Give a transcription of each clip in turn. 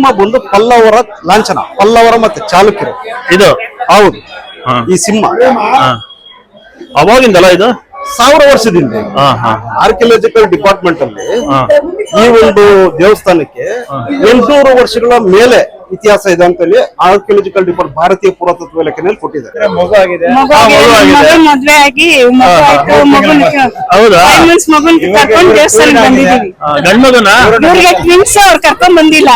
ಸಿಂಹ ಬಂದು ಪಲ್ಲವರ ಲಾಂಛನ ಪಲ್ಲವರ ಮತ್ತೆ ಚಾಲುಕ್ಯರು. ಇದು? ಹೌದು. ಹಾ. ಈ ಸಿಂಹ. ಅವಾಗಿಂದಲ್ಲ ಇದು? ಸಾವಿರ ವರ್ಷದಿಂದ ಹಾ ಹಾ. ಆರ್ಕಿಯಾಲಜಿಕಲ್ ಡಿಪಾರ್ಟ್ಮೆಂಟ್ ಅಲ್ಲಿ ಹಾ. ಈ ಒಂದು ದೇವಸ್ಥಾನಕ್ಕೆ ಎಂಟುನೂರು ವರ್ಷಗಳ ಮೇಲೆ ಇತಿಹಾಸ ಇದೆ ಅಂತ ಹೇಳಿ ಆರ್ಕಿಯಾಲಜಿಕಲ್ ಡಿಪಾರ್ಟ್ ಭಾರತೀಯ ಪುರಾತತ್ವ ಇಲಾಖೆನಲ್ಲಿ ಕೊಟ್ಟಿದ್ದಾರೆ. ಮಗು ಆಗಿದೆ. ಹಾ, ಆಗಿದೆ. ಮಗು ಮದ್ವೆ ಆಗಿ ಹೌದಾ? ಮಗುನ್ ಕರ್ಕೊಂಡ್ ದೇವಸ್ಥಾನ ಬಂದಿದೀವಿ ಆ, ಗಂಡ್ ಮಗನ ಇವ್ರಿಗೆ ಟ್ವಿನ್ಸ್ ಅವ್ರು ಕರ್ಕೊಂಡ್ ಬಂದಿಲ್ಲ.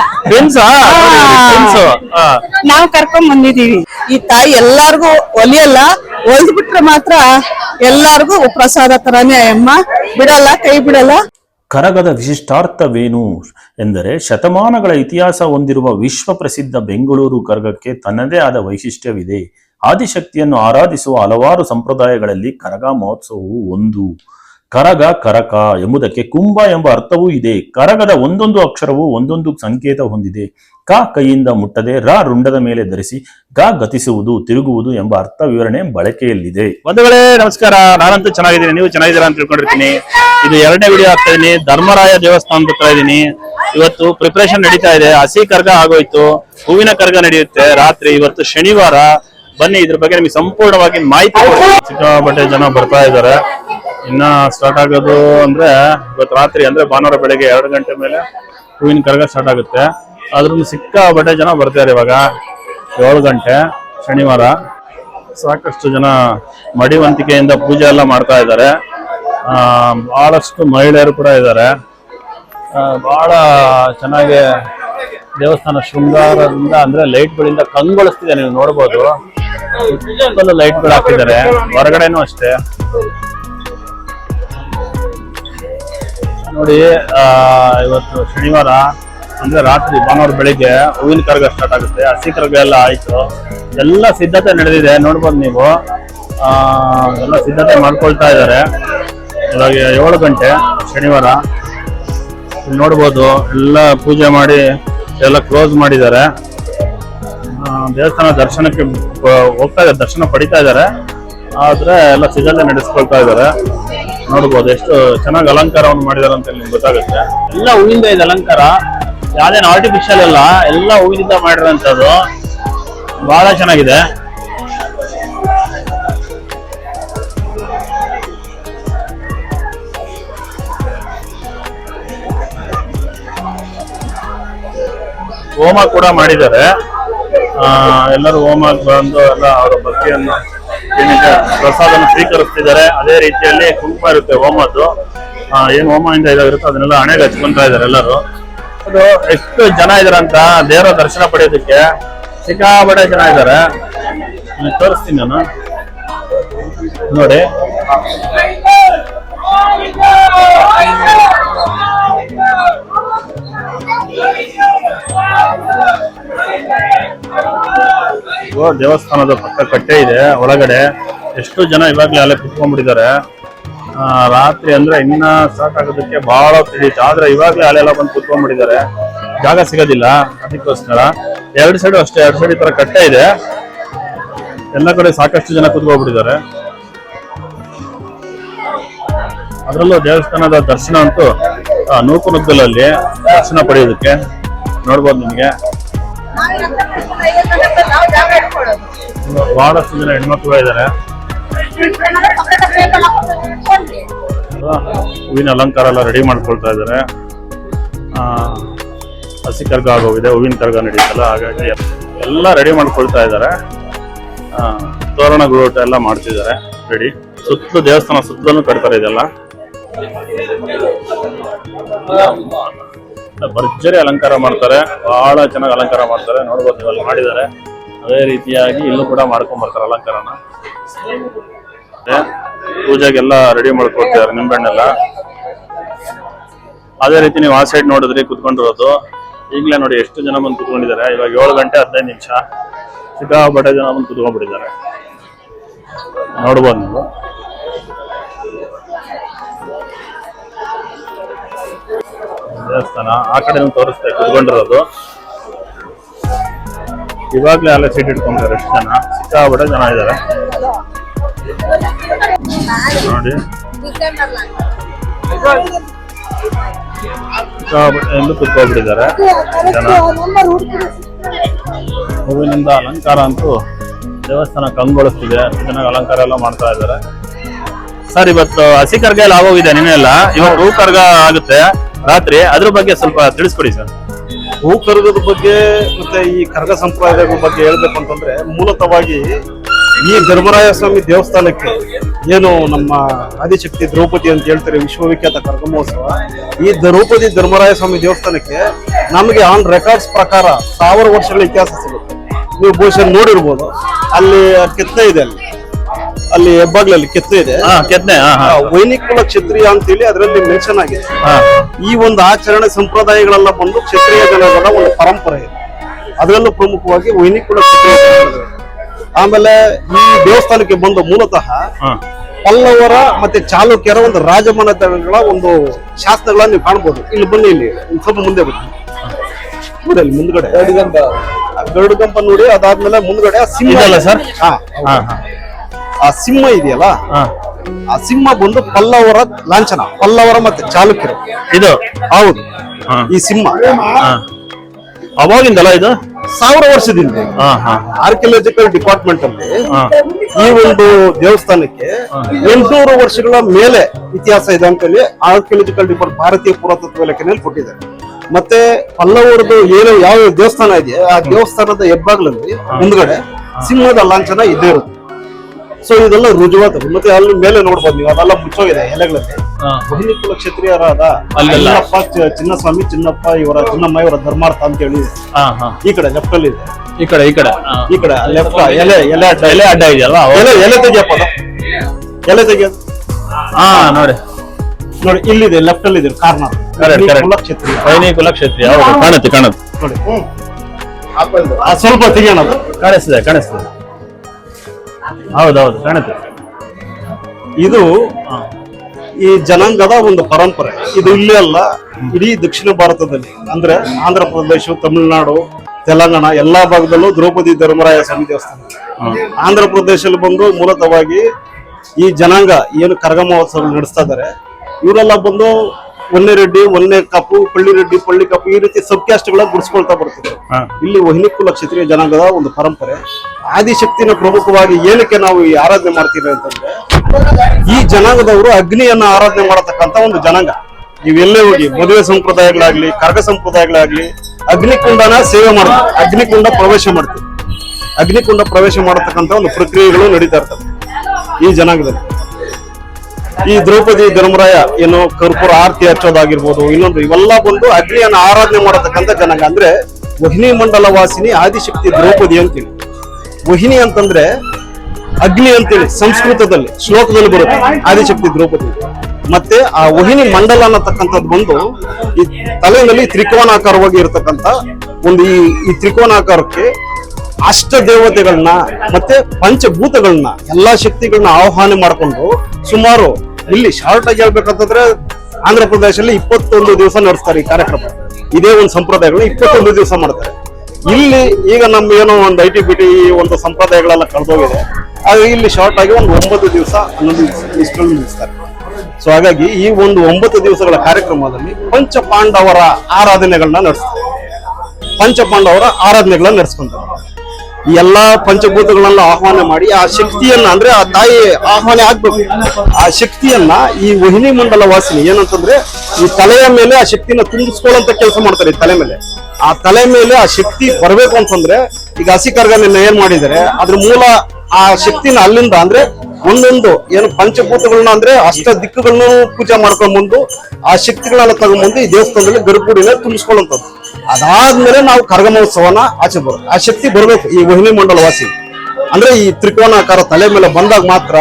ನಾವ್ ಕರ್ಕೊಂಡ್ ಬಂದಿದೀವಿ ಈ ತಾಯಿ ಎಲ್ಲಾರ್ಗೂ ಒಲಿಯಲ್ಲ ಒಲ್ದು ಬಿಟ್ರೆ ಮಾತ್ರ ಎಲ್ಲಾರ್ಗು ಪ್ರಸಾದ ತರಾನೇ ಅಮ್ಮ ಬಿಡಲ್ಲ ಕೈ ಬಿಡಲ್ಲ. ಕರಗದ ವಿಶಿಷ್ಟಾರ್ಥವೇನು ಎಂದರೆ ಶತಮಾನಗಳ ಇತಿಹಾಸ ಹೊಂದಿರುವ ವಿಶ್ವ ಪ್ರಸಿದ್ಧ ಬೆಂಗಳೂರು ಕರಗಕ್ಕೆ ತನ್ನದೇ ಆದ ವೈಶಿಷ್ಟ್ಯವಿದೆ. ಆದಿಶಕ್ತಿಯನ್ನು ಆರಾಧಿಸುವ ಹಲವಾರು ಸಂಪ್ರದಾಯಗಳಲ್ಲಿ ಕರಗ ಮಹೋತ್ಸವವು ಒಂದು. ಕರಗ ಕರಕ ಎಂಬುದಕ್ಕೆ ಕುಂಭ ಎಂಬ ಅರ್ಥವೂ ಇದೆ. ಕರಗದ ಒಂದೊಂದು ಅಕ್ಷರವು ಒಂದೊಂದು ಸಂಕೇತ ಹೊಂದಿದೆ. ಕ ಕೈಯಿಂದ ಮುಟ್ಟದೆ, ರ ರುಂಡದ ಮೇಲೆ ಧರಿಸಿ, ಗ ಗತಿಸುವುದು, ತಿರುಗುವುದು ಎಂಬ ಅರ್ಥ ವಿವರಣೆ ಬಳಕೆಯಲ್ಲಿದೆ. ಬಂಧುಗಳೇ, ನಮಸ್ಕಾರ. ನಾನಂತೂ ಚೆನ್ನಾಗಿದ್ದೀನಿ. ನೀವು ಚೆನ್ನಾಗಿದ್ದೀರಾ ಅಂತ ತಿಳ್ಕೊಂಡಿರ್ತೀನಿ. ಇದು ಎರಡನೇ ವಿಡಿಯೋ ಆಗ್ತಾ ಇದೀನಿ. ಧರ್ಮರಾಯ ದೇವಸ್ಥಾನ ಹತ್ರ ಇದೀನಿ. ಇವತ್ತು ಪ್ರಿಪರೇಷನ್ ನಡೀತಾ ಇದೆ. ಹಸಿ ಕರ್ಗ ಆಗೋಯ್ತು. ಹೂವಿನ ಕರ್ಗ ನಡೆಯುತ್ತೆ. ರಾತ್ರಿ, ಇವತ್ತು ಶನಿವಾರ. ಬನ್ನಿ, ಇದ್ರ ಬಗ್ಗೆ ನಿಮಗೆ ಸಂಪೂರ್ಣವಾಗಿ ಮಾಹಿತಿ. ಸಿಕ್ಕಾಪಟ್ಟೆ ಜನ ಬರ್ತಾ ಇದ್ದಾರೆ. ಇನ್ನ ಸ್ಟಾರ್ಟ್ ಆಗೋದು ಅಂದ್ರೆ, ಇವತ್ತು ರಾತ್ರಿ ಅಂದ್ರೆ ಭಾನುವಾರ ಬೆಳಗ್ಗೆ ಎರಡು ಗಂಟೆ ಮೇಲೆ ಹೂವಿನ ಕರ್ಗ ಸ್ಟಾರ್ಟ್ ಆಗುತ್ತೆ. ಅದ್ರಲ್ಲಿ ಸಿಕ್ಕಾಪಟ್ಟೆ ಜನ ಬರ್ತಾರೆ ಇವಾಗ. ಏಳು ಗಂಟೆ, ಶನಿವಾರ. ಸಾಕಷ್ಟು ಜನ ಮಡಿವಂತಿಕೆಯಿಂದ ಪೂಜೆ ಎಲ್ಲ ಮಾಡ್ತಾ ಇದ್ದಾರೆ. ಬಹಳಷ್ಟು ಮಹಿಳೆಯರು ಕೂಡ ಇದ್ದಾರೆ. ಬಹಳ ಚೆನ್ನಾಗಿ ದೇವಸ್ಥಾನ ಶೃಂಗಾರದಿಂದ, ಅಂದ್ರೆ ಲೈಟ್ಗಳಿಂದ ಕಂಗೊಳಿಸ್ತಿದೆ, ನೀವು ನೋಡ್ಬೋದು. ಸುತ್ತಲೂ ಲೈಟ್ಗಳು ಹಾಕಿದ್ದಾರೆ. ಹೊರಗಡೆನೂ ಅಷ್ಟೇ. ನೋಡಿ ಇವತ್ತು ಶನಿವಾರ. ಅಂದ್ರೆ ರಾತ್ರಿ ಭಾನುವಾರ ಬೆಳಿಗ್ಗೆ ಹೂವಿನ ಕರ್ಗ ಸ್ಟಾರ್ಟ್ ಆಗುತ್ತೆ, ಹಸಿ ಕರ್ಗ ಎಲ್ಲ ಆಯ್ತು. ಎಲ್ಲ ಸಿದ್ಧತೆ ನಡೆದಿದೆ, ನೋಡ್ಬೋದು ನೀವು. ಎಲ್ಲ ಸಿದ್ಧತೆ ಮಾಡ್ಕೊಳ್ತಾ ಇದ್ದಾರೆ. ಇವಾಗ ಏಳು ಗಂಟೆ, ಶನಿವಾರ. ನೋಡ್ಬೋದು, ಎಲ್ಲ ಪೂಜೆ ಮಾಡಿ, ಎಲ್ಲ ಕ್ಲೋಸ್ ಮಾಡಿದ್ದಾರೆ. ದೇವಸ್ಥಾನ ದರ್ಶನಕ್ಕೆ ಹೋಗ್ತಾ ಇದ್ದಾರೆ, ದರ್ಶನ ಪಡಿತಾ ಇದ್ದಾರೆ. ಆದ್ರೆ ಎಲ್ಲ ಸಿದ್ಧತೆ ನಡೆಸ್ಕೊಳ್ತಾ ಇದ್ದಾರೆ. ನೋಡ್ಬೋದು, ಎಷ್ಟು ಚೆನ್ನಾಗಿ ಅಲಂಕಾರವನ್ನು ಮಾಡಿದ್ದಾರೆ ಅಂತ ನಿಮ್ಗೆ ಗೊತ್ತಾಗುತ್ತೆ. ಎಲ್ಲ ಹೂವಿಂದ ಇದೆ ಅಲಂಕಾರ. ಯಾವ್ದೇನು ಆರ್ಟಿಫಿಷಿಯಲ್ ಅಲ್ಲ, ಎಲ್ಲ ಹೂವಿನಿಂದ ಮಾಡಿರೋಂಥದ್ದು ಬಹಳ ಚೆನ್ನಾಗಿದೆ. ಹೋಮ ಕೂಡ ಮಾಡಿದ್ದಾರೆ. ಎಲ್ಲರೂ ಹೋಮಕ್ಕೆ ಬಂದು ಎಲ್ಲ ಅವರ ಭಕ್ತಿಯನ್ನು ಏನಿದೆ, ಪ್ರಸಾದನ ಸ್ವೀಕರಿಸ್ತಿದ್ದಾರೆ. ಅದೇ ರೀತಿಯಲ್ಲಿ ಕುಂಕುಮ ಇರುತ್ತೆ ಹೋಮದ್ದು. ಏನು ಹೋಮ ಹೋಮದಿಂದ ಇದಾಗಿರುತ್ತೆ, ಅದನ್ನೆಲ್ಲ ಹಣೆಗೆ ಹಚ್ಕೊಂತ ಇದ್ದಾರೆ ಎಲ್ಲರೂ. ಎಷ್ಟು ಜನ ಇದಾರೆ ಅಂತ ದೇವರ ದರ್ಶನ ಪಡೆಯೋದಕ್ಕೆ ಸಿಕ್ಕಾಪಟ್ಟೆ ಜನ ಇದ್ದಾರೆ ತೋರಿಸ್ತೀನಿ ನಾನು. ನೋಡಿ. ದೇವಸ್ಥಾನದ ಪಕ್ಕ ಕಟ್ಟೆ ಇದೆ. ಒಳಗಡೆ ಎಷ್ಟು ಜನ ಇವಾಗ್ಲೇ ಅಲ್ಲೇ ಕುತ್ಕೊಂಡ್ಬಿಟ್ಟಿದ್ದಾರೆ. ರಾತ್ರಿ ಅಂದ್ರೆ ಇನ್ನ ಸ್ಟಾರ್ಟ್ ಆಗೋದಕ್ಕೆ ಬಹಳ ತಿಳಿಯುತ್ತೆ ಆದ್ರೆ ಇವಾಗಲೇ ಅಲ್ಲೆಲ್ಲ ಬಂದು ಕುತ್ಕೊಂಡ್ಬಿಟ್ಟಿದ್ದಾರೆ. ಜಾಗ ಸಿಗೋದಿಲ್ಲ ಅದಕ್ಕೋಸ್ಕರ. ಎರಡು ಸೈಡು ಅಷ್ಟೇ ಎರಡು ಸೈಡ್ ಈ ತರ ಕಟ್ಟೆ ಇದೆ. ಎಲ್ಲ ಕಡೆ ಸಾಕಷ್ಟು ಜನ ಕುತ್ಕೊಂಡ್ಬಿಟ್ಟಿದ್ದಾರೆ. ಅದರಲ್ಲೂ ದೇವಸ್ಥಾನದ ದರ್ಶನ ಅಂತೂ ನೂಕು ನುಗ್ಗಲಲ್ಲಿ ದರ್ಶನ ಪಡೆಯೋದಕ್ಕೆ ನೋಡ್ಬೋದು ನಿಮಗೆ. ಬಹಳಷ್ಟು ಜನ ಹೆಣ್ಮಕ್ಳು ಇದ್ದಾರೆ. ಹೂವಿನ ಅಲಂಕಾರ ಎಲ್ಲ ರೆಡಿ ಮಾಡ್ಕೊಳ್ತಾ ಇದ್ದಾರೆ. ಹಸಿ ಕರ್ಗ ಆಗೋಗಿದೆ, ಹೂವಿನ ಕರ್ಗ ನಡೀತಲ್ಲ, ಹಾಗಾಗಿ ಎಲ್ಲ ರೆಡಿ ಮಾಡ್ಕೊಳ್ತಾ ಇದ್ದಾರೆ. ತೋರಣ ಗುರುಟ ಎಲ್ಲ ಮಾಡ್ತಿದ್ದಾರೆ ರೆಡಿ ಸುತ್ತ ದೇವಸ್ಥಾನ ಸುತ್ತಲೂ ಕಟ್ತಾರೆ ಇದೆಲ್ಲ. ಭರ್ಜರಿ ಅಲಂಕಾರ ಮಾಡ್ತಾರೆ, ಬಹಳ ಚೆನ್ನಾಗಿ ಅಲಂಕಾರ ಮಾಡ್ತಾರೆ, ನೋಡ್ಬೋದು ಇವಾಗ ಮಾಡಿದ್ದಾರೆ. ಅದೇ ರೀತಿಯಾಗಿ ಇಲ್ಲೂ ಕೂಡ ಮಾಡ್ಕೊಂಡ್ ಬರ್ತಾರೆ ಅಲಂಕಾರನ. ಪೂಜೆಗೆಲ್ಲ ರೆಡಿ ಮಾಡ್ಕೊಳ್ತಿದ್ದಾರೆ ನಿಂಬೆಹಣ್ಣೆಲ್ಲ. ಅದೇ ರೀತಿ ನೀವು ಆ ಸೈಡ್ ನೋಡಿದ್ರಿ ಕುತ್ಕೊಂಡಿರೋದು ಈಗಲೇ ನೋಡಿ ಎಷ್ಟು ಜನ ಬಂದು ಕುತ್ಕೊಂಡಿದ್ದಾರೆ. ಇವಾಗ ಏಳು ಗಂಟೆ ಹದಿನೈದು ನಿಮಿಷ. ಸಿಕ್ಕಾಪಟ್ಟೆ ಜನ ಬಂದು ಕುತ್ಕೊಂಡ್ಬಿಟ್ಟಿದ್ದಾರೆ. ನೋಡ್ಬೋದು ನೀವು. ದೇವಸ್ಥಾನ, ಆ ಕಡೆ ತೋರಿಸ್ತಾ, ಕುತ್ಕೊಂಡಿರೋದು. ಇವಾಗಲೇ ಅಲ್ಲೇ ಸೀಟ್ ಇಟ್ಕೊಂಡಿದ್ದಾರೆ ಎಷ್ಟು ಜನ? ಸಿಕ್ಕಾಪಟ್ಟೆ ಜನ ಇದ್ದಾರೆ. ನೋಡಿ. ಜನ. ಹೂವಿನಿಂದ ಅಲಂಕಾರ ಅಂತೂ ದೇವಸ್ಥಾನ ಕಂಗೊಳಿಸ್ತಿದೆ. ಚೆನ್ನಾಗಿ ಅಲಂಕಾರ ಎಲ್ಲ ಮಾಡ್ತಾ ಇದ್ದಾರೆ. ಸರ್, ಇವತ್ತು ಹಸಿ ಕರ್ಗ ಎಲ್ಲ ಆಗೋಗಿದೆ ನಿನ್ನೆಲ್ಲ. ಇವತ್ತು ಹೂ ಕರ್ಗ ಆಗುತ್ತೆ ರಾತ್ರಿ. ಅದ್ರ ಬಗ್ಗೆ ಸ್ವಲ್ಪ ತಿಳಿಸ್ಕೊಡಿ ಸರ್. ಹೂ ಕರ್ಗದ ಬಗ್ಗೆ ಮತ್ತೆ ಈ ಕರ್ಗ ಸಂಪ್ರದಾಯದ ಬಗ್ಗೆ ಹೇಳ್ಬೇಕು ಅಂತಂದ್ರೆ ಮೂಲತಃವಾಗಿ ಈ ಧರ್ಮರಾಯ ಸ್ವಾಮಿ ದೇವಸ್ಥಾನಕ್ಕೆ ಏನು ನಮ್ಮ ಆದಿಶಕ್ತಿ ದ್ರೌಪದಿ ಅಂತ ಹೇಳ್ತಾರೆ ವಿಶ್ವವಿಖ್ಯಾತ ಕರಗ ಮಹೋತ್ಸವ ಈ ದ್ರೌಪದಿ ಧರ್ಮರಾಯ ಸ್ವಾಮಿ ದೇವಸ್ಥಾನಕ್ಕೆ ನಮಗೆ ಆನ್ ರೆಕಾರ್ಡ್ಸ್ ಪ್ರಕಾರ ಸಾವಿರ ವರ್ಷಗಳ ಇತಿಹಾಸ ಸಿಗುತ್ತೆ. ನೀವು ಬಹುಶಃ ನೋಡಿರ್ಬೋದು. ಅಲ್ಲಿ ಕೆತ್ತನೆ ಇದೆ ಅಲ್ಲಿ. ಅಲ್ಲಿ ಹೆಬ್ಬಾಗ್ಲಲ್ಲಿ ಕೆತ್ತನೆ ಇದೆ. ಕೆತ್ತನೆ ವೈನಿಕ ಕುಲ ಹಾ ವೈನಿಕುಲ ಕ್ಷತ್ರಿಯ ಅಂತೇಳಿ ಅದರಲ್ಲಿ ಮೆನ್ಷನ್ ಆಗಿದೆ. ಈ ಒಂದು ಆಚರಣೆ ಸಂಪ್ರದಾಯಗಳೆಲ್ಲ ಬಂದು ಕ್ಷತ್ರಿಯ ಜನಗಳ ಒಂದು ಪರಂಪರೆ. ಇದೆ ಅದರಲ್ಲೂ ಪ್ರಮುಖವಾಗಿ ವೈನಿಕುಲ ಕ್ಷತ್ರಿಯ ಜನಗಳು. ಆಮೇಲೆ ಈ ದೇವಸ್ಥಾನಕ್ಕೆ ಬಂದು ಮೂಲತಃ ಪಲ್ಲವರ ಮತ್ತೆ ಚಾಲುಕ್ಯರ ಒಂದು ರಾಜಮನೆತನಗಳ ಒಂದು ಶಾಸ್ತ್ರಗಳನ್ನ ನೀವು ಕಾಣ್ಬೋದು. ಇಲ್ಲಿ ಬನ್ನಿ ಇಲ್ಲಿ ಸ್ವಲ್ಪ ಮುಂದೆ ಬನ್ನಿ. ನೋಡಿ ಅಲ್ಲಿ ಮುಂದ್ಗಡೆ. ಗರುಡಗಂಪ ನೋಡಿ ಅದಾದ್ಮೇಲೆ ಮುಂದ್ಗಡೆ ಆ ಸಿಂಹ ಇಲ್ಲ ಸರ್? ಹಾ, ಹಾ ಹಾ. ಆ ಸಿಂಹ ಇದೆಯಲ್ಲ? ಆ ಸಿಂಹ ಬಂದು ಪಲ್ಲವರ ಲಾಂಛನ ಪಲ್ಲವರ ಮತ್ತೆ ಚಾಲುಕ್ಯರು. ಇದು? ಹೌದು. ಈ ಸಿಂಹ. ಅವಾಗಿಂದಲ್ಲ ಇದು? ಸಾವಿರ ವರ್ಷದಿಂದ ಆರ್ಕಿಯಾಲಜಿಕಲ್ ಡಿಪಾರ್ಟ್ಮೆಂಟ್ ಅಲ್ಲಿ ಈ ಒಂದು ದೇವಸ್ಥಾನಕ್ಕೆ ಎಂಟುನೂರು ವರ್ಷಗಳ ಮೇಲೆ ಇತಿಹಾಸ ಇದೆ ಅಂತ ಹೇಳಿ ಆರ್ಕಿಯಾಲಜಿಕಲ್ ಡಿಪಾರ್ಟ್ ಭಾರತೀಯ ಪುರಾತತ್ವ ಇಲಾಖೆನಲ್ಲಿ ಕೊಟ್ಟಿದ್ದಾರೆ. ಮತ್ತೆ ಪಲ್ಲವರದ್ದು ಏನು ಯಾವ ದೇವಸ್ಥಾನ ಇದೆ ಆ ದೇವಸ್ಥಾನದ ಹೆಬ್ಬಾಗ್ಲಲ್ಲಿ ಮುಂದ್ಗಡೆ ಸಿಂಹದ ಲಾಂಛನ ಇದ್ದೇ ಇರುತ್ತೆ. ಸೊ ಇದೆಲ್ಲ ರುಜುವಾದ ಮತ್ತೆ ಅಲ್ಲಿ ಮೇಲೆ ನೋಡ್ಬೋದು ನೀವು. ಅದೆಲ್ಲ ಮುಚ್ಚೋಗಿದೆ ಎಲೆಗಳಲ್ಲಿ. ಬಹುನಿಕುಲ ಕ್ಷತ್ರಿಯರಾದ ಅಲ್ಲಪ್ಪ ಚಿನ್ನಸ್ವಾಮಿ ಚಿನ್ನಪ್ಪ ಇವರ ಚಿನ್ನಮ್ಮ ಇವರ ಧರ್ಮಾರ್ಥ ಅಂತ ಹೇಳಿ ಹಾ ಹಾ. ಈ ಕಡೆ ಲೆಫ್ಟ್ ಅಲ್ಲಿ ಇದೆ. ಈ ಕಡೆ ಈ ಕಡೆ. ಈ ಕಡೆ ಲೆಫ್ಟ್ ಎಲೆ ಎಲೆ ಅಡ್ಡ ಎಲೆ ಅಡ್ಡ ಇದೆಯಲ್ಲ ಎಲೆ ಎಲೆ ತೆಗಿಯಪ್ಪ. ಎಲೆ ತೆಗಿಯೋದು. ಹಾ ನೋಡಿ. ನೋಡಿ ಇಲ್ಲಿದೆ ಲೆಫ್ಟ್ ಅಲ್ಲಿ ಇದೆ ಕಾರ್ನರ್. Correct correct. ಕ್ಷತ್ರಿಯ. ವೈನಿ ಕುಲ ಕ್ಷತ್ರಿಯ ಕಾಣುತ್ತೆ ಕಾಣುತ್ತೆ. ನೋಡಿ. ಆ, ಸ್ವಲ್ಪ ತೆಗಿಯೋಣ. ಕಾಣಿಸ್ತದೆ ಕಾಣಿಸ್ತದೆ. ಹೌದೌದು ಕಾಣುತ್ತೆ. ಇದು ಈ ಜನಾಂಗದ ಒಂದು ಪರಂಪರೆ. ಇದು ಇಲ್ಲೇ ಅಲ್ಲ ಇಡೀ ದಕ್ಷಿಣ ಭಾರತದಲ್ಲಿ. ಅಂದ್ರೆ ಆಂಧ್ರ ಪ್ರದೇಶ ತಮಿಳುನಾಡು ತೆಲಂಗಾಣ ಎಲ್ಲಾ ಭಾಗದಲ್ಲೂ ದ್ರೌಪದಿ ಧರ್ಮರಾಯ ಸ್ವಾಮಿ ದೇವಸ್ಥಾನ. ಆಂಧ್ರ ಪ್ರದೇಶದಲ್ಲಿ ಬಂದು ಮೂಲತವಾಗಿ ಈ ಜನಾಂಗ ಏನು ಕರಗ ಮಹೋತ್ಸವ ನಡೆಸ್ತಾ ಇದ್ದಾರೆ ಇವರೆಲ್ಲ ಬಂದು ಒಂದೇ ರೆಡ್ಡಿ ಒನ್ನೆ ಕಪ್ಪು ಪಳ್ಳಿ ರೆಡ್ಡಿ ಪಳ್ಳಿ ಕಪ್ಪು ಈ ರೀತಿ ಸಬ್ ಕ್ಯಾಸ್ಟ್ಗಳ ಗುಡಿಸ್ಕೊಳ್ತಾ ಬರ್ತಿದ್ರು. ಹಾ. ಇಲ್ಲಿ ವಹಿನಿ ಕುಲ ಕ್ಷತ್ರಿಯ ಜನಾಂಗದ ಒಂದು ಪರಂಪರೆ. ಆದಿಶಕ್ತಿನ ಪ್ರಮುಖವಾಗಿ ಏನಕ್ಕೆ ನಾವು ಈ ಆರಾಧನೆ ಮಾಡ್ತೀವಿ ಅಂತಂದ್ರೆ ಈ ಜನಾಂಗದವರು ಅಗ್ನಿಯನ್ನ ಆರಾಧನೆ ಮಾಡತಕ್ಕಂತ ಒಂದು ಜನಾಂಗ. ಇವೆಲ್ಲೇ ಹೋಗಿ ಮದುವೆ ಸಂಪ್ರದಾಯಗಳಾಗ್ಲಿ ಕರ್ಗ ಸಂಪ್ರದಾಯಗಳಾಗ್ಲಿ ಅಗ್ನಿಕುಂಡನ ಸೇವೆ ಮಾಡ್ತಾರೆ ಅಗ್ನಿಕುಂಡ ಪ್ರವೇಶ ಮಾಡ್ತೀವಿ. ಅಗ್ನಿಕುಂಡ ಪ್ರವೇಶ ಮಾಡತಕ್ಕಂತ ಒಂದು ಪ್ರಕ್ರಿಯೆಗಳು ನಡೀತಾ ಇರ್ತವೆ ಈ ಜನಾಂಗದಲ್ಲಿ. ಈ ದ್ರೌಪದಿ ಧರ್ಮರಾಯ ಏನು ಕರ್ಪೂರ ಆರತಿ ಹಚ್ಚೋದಾಗಿರ್ಬೋದು, ಇನ್ನೊಂದು ಇವೆಲ್ಲ ಬಂದು ಅಗ್ನಿಯನ್ನ ಆರಾಧನೆ ಮಾಡತಕ್ಕಂಥ ಜನಾಂಗ. ಅಂದ್ರೆ ವಹಿನಿ ಮಂಡಲ ವಾಸಿನಿ ಆದಿಶಕ್ತಿ ದ್ರೌಪದಿ ಅಂತೀವಿ ವಹಿನಿ ಅಂತಂದ್ರೆ ಅಗ್ನಿ ಅಂತೇಳಿ, ಸಂಸ್ಕೃತದಲ್ಲಿ, ಶ್ಲೋಕದಲ್ಲಿ ಬರುತ್ತೆ ಆದಿಶಕ್ತಿ ದ್ರೌಪದಿ. ಮತ್ತೆ ಆ ವಹಿನಿ ಮಂಡಲ ಅನ್ನತಕ್ಕಂಥದ್ದು ಬಂದು ಈ ತಲೆಯಲ್ಲಿ ತ್ರಿಕೋನಾಕಾರವಾಗಿ ಇರತಕ್ಕಂತ ಒಂದು ಈ ಈ ತ್ರಿಕೋನಾಕಾರಕ್ಕೆ ಅಷ್ಟ ದೇವತೆಗಳನ್ನ ಮತ್ತೆ ಪಂಚಭೂತಗಳನ್ನ, ಎಲ್ಲಾ ಶಕ್ತಿಗಳನ್ನ ಆಹ್ವಾನ ಮಾಡ್ಕೊಂಡು ಸುಮಾರು ಇಲ್ಲಿ ಶಾರ್ಟ್ ಆಗಿ ಹೇಳ್ಬೇಕಂತಂದ್ರೆ ಆಂಧ್ರ ಪ್ರದೇಶದಲ್ಲಿ ಇಪ್ಪತ್ತೊಂದು ದಿವಸ ನಡೆಸ್ತಾರೆ ಈ ಕಾರ್ಯಕ್ರಮ. ಇದೇ ಒಂದು ಸಂಪ್ರದಾಯಗಳು ಇಪ್ಪತ್ತೊಂದು ದಿವಸ ಮಾಡ್ತಾರೆ. ಇಲ್ಲಿ ಈಗ ನಮ್ಮ ಏನೋ ಒಂದು ಐ ಟಿ ಬಿ ಟಿ ಒಂದು ಸಂಪ್ರದಾಯಗಳೆಲ್ಲ ಕಳೆದೋಗಿದೆ. ಆದ್ರೆ ಇಲ್ಲಿ ಶಾರ್ಟ್ ಆಗಿ ಒಂದು ಒಂಬತ್ತು ದಿವಸ ಹನ್ನೊಂದು ದಿವಸ ಇಷ್ಟರಲ್ಲಿ ನಿಲ್ಲಿಸ್ತಾರೆ. ಸೊ ಹಾಗಾಗಿ ಈ ಒಂದು ಒಂಬತ್ತು ದಿವಸಗಳ ಕಾರ್ಯಕ್ರಮದಲ್ಲಿ ಪಂಚ ಪಾಂಡವರ ಆರಾಧನೆಗಳನ್ನ ನಡೆಸ್ತಾರೆ. ಪಂಚ ಪಾಂಡವರ ಆರಾಧನೆಗಳನ್ನ ನಡೆಸ್ಕೊಂತಾರೆ. ಈ ಎಲ್ಲಾ ಪಂಚಭೂತಗಳನ್ನ ಆಹ್ವಾನ ಮಾಡಿ ಆ ಶಕ್ತಿಯನ್ನ ಅಂದ್ರೆ ಆ ತಾಯಿ ಆಹ್ವಾನ ಆಗ್ಬೇಕು. ಆ ಶಕ್ತಿಯನ್ನ ಈ ವಹಿನಿ ಮಂಡಲ ವಾಸಿನಿ ಏನಂತಂದ್ರೆ ಈ ತಲೆಯ ಮೇಲೆ ಆ ಶಕ್ತಿನ ತುಂಬಿಸ್ಕೊಳ್ಳುವಂತ ಕೆಲಸ ಮಾಡ್ತಾರೆ ಈ ತಲೆ ಮೇಲೆ. ಆ ತಲೆ ಮೇಲೆ ಆ ಶಕ್ತಿ ಬರಬೇಕು ಅಂತಂದ್ರೆ ಈಗ ಹಸಿ ಕರ್ಗನೆಲ್ಲ ಏನ್ ಮಾಡಿದ್ದಾರೆ? ಅದ್ರ ಮೂಲ ಆ ಶಕ್ತಿನ ಅಲ್ಲಿಂದ ಅಂದ್ರೆ ಒಂದೊಂದು ಏನು ಪಂಚಭೂತಗಳನ್ನ ಅಂದ್ರೆ ಅಷ್ಟ ದಿಕ್ಕುಗಳನ್ನು ಪೂಜೆ ಮಾಡ್ಕೊಂಡ್ಬಂದು ಆ ಶಕ್ತಿಗಳನ್ನ ತಗೊಂಡ್ಬಂದು ಈ ದೇವಸ್ಥಾನದಲ್ಲಿ ಗರ್ಭಗುಡಿನ ತುಂಬಿಸ್ಕೊಳ್ಳುವಂಥದ್ದು. ಅದಾದ್ಮೇಲೆ ನಾವು ಕರಗ ಮಹೋತ್ಸವನ ಆಚೆ ಆ ಶಕ್ತಿ ಬರಬೇಕು ಈ ವಹಿನಿ ಮಂಡಲ ವಾಸಿ ಅಂದ್ರೆ ಈ ತ್ರಿಕೋನಾಕಾರ ತಲೆ ಮೇಲೆ ಬಂದಾಗ ಮಾತ್ರ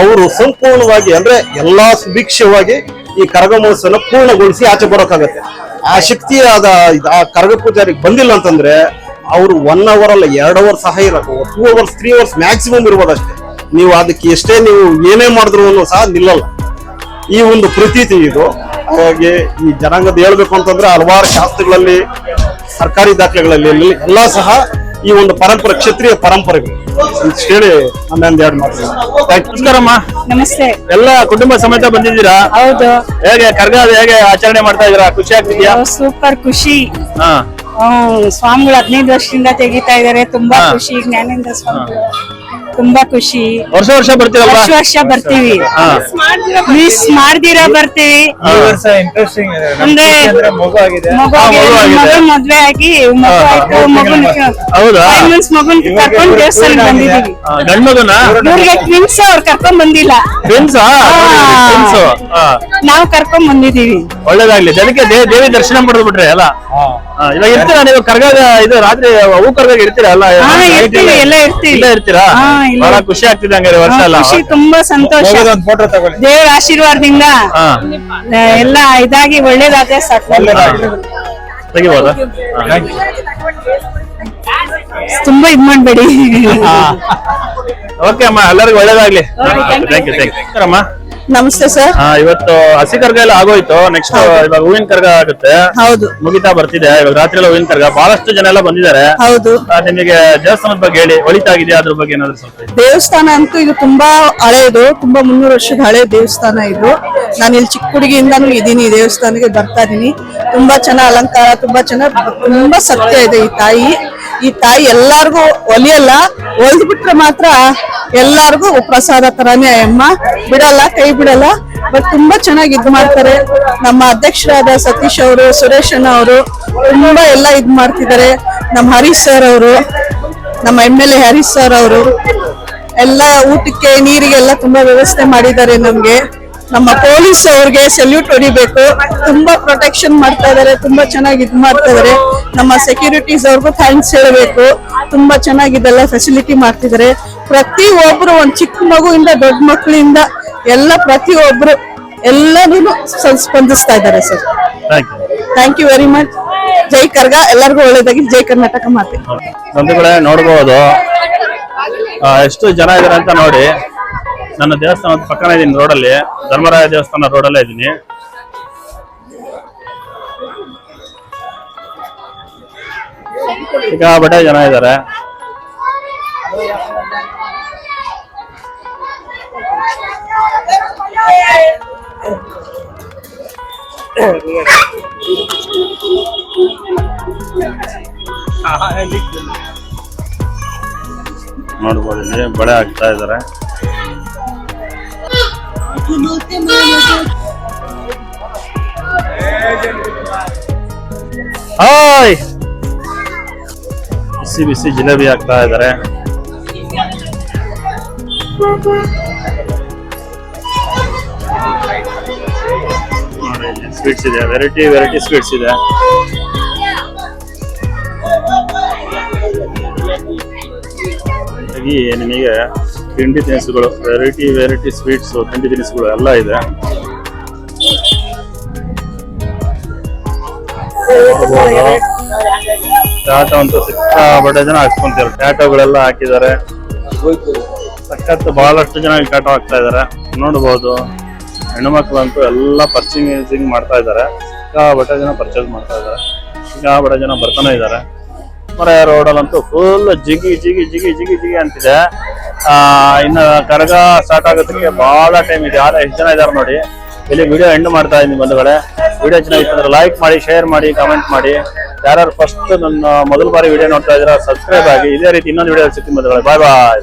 ಅವರು ಸಂಪೂರ್ಣವಾಗಿ ಅಂದ್ರೆ ಎಲ್ಲಾ ಸುಭಿಕ್ಷವಾಗಿ ಈ ಕರಗ ಮಹೋತ್ಸವನ ಪೂರ್ಣಗೊಳಿಸಿ ಆಚೆ ಬರೋಕ್ಕಾಗತ್ತೆ. ಆ ಶಕ್ತಿ ಆದ ಆ ಕರಗ ಪೂಜಾರಿಗೆ ಬಂದಿಲ್ಲ ಅಂತಂದ್ರೆ ಅವರು ಒನ್ ಅವರ್ ಅಲ್ಲ ಎರಡು ಅವರ್ ಸಹ ಇರಬೇಕು two hours three hours maximum ಇರ್ಬೋದಷ್ಟೇ ನೀವು ಅದಕ್ಕೆ ಎಷ್ಟೇ ನೀವು ಏನೇ ಮಾಡಿದ್ರು ಸಹ ನಿಲ್ಲಲ್ಲ. ಈ ಒಂದು ಪ್ರತೀತಿ ಇದು. ಹಾಗಾಗಿ ಈ ಜನಾಂಗದ ಹೇಳ್ಬೇಕು ಅಂತಂದ್ರೆ ಹಲವಾರು ಶಾಸ್ತ್ರಗಳಲ್ಲಿ ಸರ್ಕಾರಿ ದಾಖಲೆಗಳಲ್ಲಿ ಎಲ್ಲ- ಸಹ ಈ ಒಂದು ಪರಂಪರೆ ಕ್ಷತ್ರಿಯ ಪರಂಪರೆಗಳು. ಅಂತ ಹೇಳಿ ನನ್ನೊಂದು ಎರಡು ಮಾತು. Thank ನಮಸ್ಕಾರಮ್ಮ. ನಮಸ್ತೆ. ಎಲ್ಲ ಕುಟುಂಬ ಸಮೇತ ಬಂದಿದ್ದೀರಾ? ಹೌದು. ಹೇಗೆ ಕರ್ಗ ಹೇಗೆ ಆಚರಣೆ ಮಾಡ್ತಾ ಇದೀರಾ ಖುಷಿ ಆಗ್ತಿದ್ಯಾ? ಸೂಪರ್ ಖುಷಿ. ಸ್ವಾಮಿಗಳು ಹದಿನೈದು ವರ್ಷದಿಂದ ತೆಗಿತಾ ಇದಾರೆ ತುಂಬಾ ಖುಷಿ ಜ್ಞಾನೇಂದ್ರ ಸ್ವಾಮಿಗಳು. ತುಂಬಾ ಖುಷಿ. ವರ್ಷ ವರ್ಷ ಬರ್ತೀರಲ್ವಾ ವರ್ಷ ವರ್ಷ ಬರ್ತೀವಿ. ಹಾ ಮಿಸ್ ಮಾಡ್ದಿರೋ ಬರ್ತೀವಿ. ಈ ವರ್ಷ ಇಂಟ್ರೆಸ್ಟಿಂಗ್ ಇದೆ. ಅಂದ್ರೆ ಮಗು ಆಗಿದೆ. ಮಗು ಹಾ, ಮಗು ಆಗಿದೆ. ಮಗನ್ ಮದ್ವೆ ಆಗಿ ಮಗು ಹಾ, ಆಯ್ತು ಮಗುನ್ ಹೌದಾ? ಫೈವ್ ಮಂತ್ಸ್ ಮಗುನ್ ಕರ್ಕೊಂಡ್ ದೇವಸ್ಥಾನ ಬಂದಿದೀವಿ ಗಂಡ್ ಮಗನ ಇವ್ರಿಗೆ ಟ್ವಿನ್ಸ್ ಅವ್ರು ಕರ್ಕೊಂಡ್ ಬಂದಿಲ್ಲ. ಟ್ವಿನ್ಸ್ ಫ್ರೆಂಡ್ಸ್ ನಾವು ಕರ್ಕೊಂಡ್ ಬಂದಿದೀವಿ ಒಳ್ಳೇದಾಗ್ಲಿ. ಜನಕ್ಕೆ ದೇ- ದೇವಿ ದರ್ಶನ ಮಾಡಿದ್ ಬಿಟ್ರೆ ಅಲ್ಲ? ಹಾ, ಇವಾಗ ಇರ್ತೀರಾ ನೀವು ಕರ್ಗಾಗ ಇದು ರಾತ್ರಿ ಹೂ ಕರ್ಗಾಗ ಇರ್ತೀರಾ ಅಲ್ಲ? ಹಾ, ಇರ್ತೀವಿ, ಇಲ್ಲ- ಎಲ್ಲ ಇರ್ತೀವಿ. ಇಲ್ಲೇ ಇರ್ತೀರಾ? ಹಾ, ಇಲ್ಲೇ ಬಹಳ ಖುಷಿ ಆಗ್ತಿದೆ ಹಂಗಾರೆ ವರ್ಷ ಎಲ್ಲ ಖುಷಿ ತುಂಬಾ ಸಂತೋಷ. ಒಂದು ಫೋಟೋ ತಗೊಳ್ಳಿ. ದೇವರ ಆಶೀರ್ವಾದದಿಂದ ಹಾ. ಎಲ್ಲ ಇದಾಗಿ ಒಳ್ಳೇದಾದ್ರೆ ಸಾಕು. ತೆಗಿಬೋದಾ? ತುಂಬಾ ಇದ್ ಮಾಡ್ಬೇಡಿ. ಓಕೆ ಅಮ್ಮ ಎಲ್ಲರಿಗೂ ಒಳ್ಳೇದಾಗ್ಲಿ. ಥ್ಯಾಂಕ್ ಯು ಥ್ಯಾಂಕ್ ಯು ಅಮ್ಮ. ನಮಸ್ತೆ ಸರ್ ಆ, ಇವತ್ತು ಹಸಿ ಕರ್ಗ ಎಲ್ಲ ಆಗೋಯ್ತು. ನೆಕ್ಸ್ಟ್ ಇವಾಗ ಹೂವಿನ ಕರ್ಗ ಆಗುತ್ತೆ. ಹೌದು. ಮುಗಿತಾ ಬರ್ತಿದೆ. ಇವಾಗ ರಾತ್ರಿ ಎಲ್ಲ ಹೂವಿನ ಕರ್ಗ. ಬಹಳಷ್ಟು ಜನ ಎಲ್ಲ ಬಂದಿದ್ದಾರೆ. ಹೌದು. ಆ, ನಿಮಗೆ ದೇವಸ್ಥಾನದ ಬಗ್ಗೆ ಹೇಳಿ. ಒಳಿತಾಗಿದೆ ಅದ್ರ ಬಗ್ಗೆ ಏನಾದ್ರು ಸ್ವಲ್ಪ ಹೇಳಿ. ದೇವಸ್ಥಾನ ಅಂತೂ ಇದು ತುಂಬಾ ಹಳೆಯದು ತುಂಬಾ ಮುನ್ನೂರು ವರ್ಷದ ಹಳೆ ದೇವಸ್ಥಾನ ಇದು. ನಾನು ಇಲ್ಲಿ ಚಿಕ್ಕ ಹುಡುಗಿಯಿಂದಾನು ಇದೀನಿ. ಈ ದೇವಸ್ಥಾನಕ್ಕೆ ಬರ್ತಾ ಇದೀನಿ. ತುಂಬಾ ಚೆನ್ನಾಗಿ ಅಲಂಕಾರ ತುಂಬಾ ಚೆನ್ನಾಗಿ ತುಂಬಾ ಸತ್ಯ ಇದೆ ಈ ತಾಯಿ. ಈ ತಾಯಿ ಎಲ್ಲಾರ್ಗೂ ಒಲಿಯಲ್ಲ, ಒಲಿದ್ಬಿಟ್ರೆ ಮಾತ್ರ ಎಲ್ಲಾರ್ಗೂ ಪ್ರಸಾದ ತರಾನೇ ಅಮ್ಮ. ಬಿಡಲ್ಲ, ಕೈ ಬಿಡಲ್ಲ ಬಟ್ ತುಂಬಾ ಚೆನ್ನಾಗಿ ಇದ್ ಮಾಡ್ತಾರೆ. ನಮ್ಮ ಅಧ್ಯಕ್ಷರಾದ ಸತೀಶ್ ಅವರು, ಸುರೇಶ್ ಅಣ್ಣ ಅವರು ತುಂಬಾ ಎಲ್ಲ ಇದ್ ಮಾಡ್ತಿದ್ದಾರೆ. ನಮ್ಮ ಹರೀಶ್ ಸರ್ ಅವರು, ನಮ್ಮ M L A Harish sir ಅವರು, ಎಲ್ಲ ಊಟಕ್ಕೆ ನೀರಿಗೆಲ್ಲ ತುಂಬಾ ವ್ಯವಸ್ಥೆ ಮಾಡಿದ್ದಾರೆ ನಮ್ಗೆ. ನಮ್ಮ ಪೊಲೀಸ್ ಅವ್ರಿಗೆ ಸೆಲ್ಯೂಟ್ ಹೊಡಿಬೇಕು. ತುಂಬಾ ಪ್ರೊಟೆಕ್ಷನ್ ಮಾಡ್ತಾ ಇದಾರೆ ತುಂಬಾ ಚೆನ್ನಾಗಿ ಇದು ಮಾಡ್ತಾ ಇದಾರೆ. ನಮ್ಮ ಸೆಕ್ಯೂರಿಟೀಸ್ ಅವ್ರಿಗೂ ಥ್ಯಾಂಕ್ಸ್ ಹೇಳಬೇಕು. ತುಂಬಾ ಚೆನ್ನಾಗಿ ಇದೆಲ್ಲ ಫೆಸಿಲಿಟಿ ಮಾಡ್ತಿದ್ದಾರೆ ಪ್ರತಿ ಒಬ್ರು ಒಂದ್ ಚಿಕ್ಕ ಮಗುವಿಂದ ದೊಡ್ಡ ಮಕ್ಕಳಿಂದ ಎಲ್ಲ ಪ್ರತಿ ಒಬ್ರು ಎಲ್ಲರೂ ಸ್ಪಂದಿಸ್ತಾ ಇದ್ದಾರೆ sir. Thank you very much ಜೈ ಕರ್ಗ ಎಲ್ಲರಿಗೂ ಒಳ್ಳೇದಾಗಿ ಜೈ ಕರ್ನಾಟಕ ಮಾತೆ. ನೋಡಬಹುದು ನೋಡ್ಬೋದು. ಎಷ್ಟು ಜನ ಇದಾರೆ ಅಂತ ನೋಡಿ. ನನ್ನ ದೇವಸ್ಥಾನದ ಪಕ್ಕನ ಇದ್ದೀನಿ ರೋಡಲ್ಲಿ. ಧರ್ಮರಾಯ ದೇವಸ್ಥಾನ ರೋಡಲ್ಲೇ ಇದ್ದೀನಿ ಸಿಕ್ಕಾಪಟ್ಟೆ ಜನ ಇದ್ದಾರೆ. ನೋಡ್ಬೋದು ಬಳೆ ಹಾಕ್ತಾ ಇದ್ದಾರೆ. ಹಾಯ್ ಬಿಸಿ ಬಿಸಿ ಜಿಲೇಬಿ ಹಾಕ್ತಾ ಇದ್ದಾರೆ ನೋಡಿ ಸ್ವೀಟ್ಸ್ ಇದೆ ವೆರೈಟಿ ವೆರೈಟಿ ಸ್ವೀಟ್ಸ್ ಇದೆ ಹಾಗಾಗಿ ನಿಮಗೆ ತಿಂಡಿ ತಿನಿಸುಗಳು ವೆರೈಟಿ ವೆರೈಟಿ ಸ್ವೀಟ್ಸ್ ತಿಂಡಿ ತಿನಿಸುಗಳು ಎಲ್ಲ ಇದೆ. ಟಾಟೋ ಅಂತೂ ಸಿಕ್ಕಾಪಟ್ಟೆ ಜನ ಹಾಕ್ಸ್ಕೊಂತಾರೆ ಟ್ಯಾಟೋಗಳೆಲ್ಲ ಹಾಕಿದ್ದಾರೆ. ಸಖತ್ ಬಹಳಷ್ಟು ಜನ ಟ್ಯಾಟೋ ಹಾಕ್ತಾ ಇದ್ದಾರೆ. ನೋಡಬಹುದು ಹೆಣ್ಣು ಅಂತೂ ಎಲ್ಲ ಪರ್ಚೇಸಿಂಗ್ ಮಾಡ್ತಾ ಇದ್ದಾರೆ. ಸಿಕ್ಕಾಪಟ್ಟೆ ಜನ ಪರ್ಚೇಸ್ ಮಾಡ್ತಾ ಇದ್ದಾರೆ. ಸಿಕ್ಕಾಪಟ್ಟೆ ಜನ ಬರ್ತಾನೆ ಇದ್ದಾರೆ. ಮರ ರೋಡಲ್ಲಂತೂ ಫುಲ್ ಜಿಗಿ ಜಿಗಿ ಜಿಗಿ ಜಿಗಿ ಜಿಗಿ ಅಂತಿದೆ. ಇನ್ನು ಕರಗ ಸ್ಟಾರ್ಟ್ ಆಗೋದಕ್ಕೆ ಬಹಳ ಟೈಮ್ ಇದೆ. ಆದ್ರೆ ಎಷ್ಟು ಜನ ಇದಾರೆ ನೋಡಿ. ಇಲ್ಲಿ ವಿಡಿಯೋ ಎಂಡ್ ಮಾಡ್ತಾ ಇದ್ದೀನಿ ಬಂಧುಗಳೇ. ವಿಡಿಯೋ ಚೆನ್ನಾಗಿತ್ತು ಅಂದ್ರೆ ಲೈಕ್ ಮಾಡಿ ಶೇರ್ ಮಾಡಿ ಕಮೆಂಟ್ ಮಾಡಿ. ಯಾರ್ಯಾರು ಫಸ್ಟ್ ನನ್ನ ಮೊದಲ ಬಾರಿ ವಿಡಿಯೋ ನೋಡ್ತಾ ಇದ್ದೀರಾ ಸಬ್ಸ್ಕ್ರೈಬ್ ಆಗಿ. ಇದೇ ರೀತಿ ಇನ್ನೊಂದು ವಿಡಿಯೋ ಸಿಗ್ತೀನಿ ಬಂಧುಗಳೇ. ಬಾಯ್ ಬಾಯ್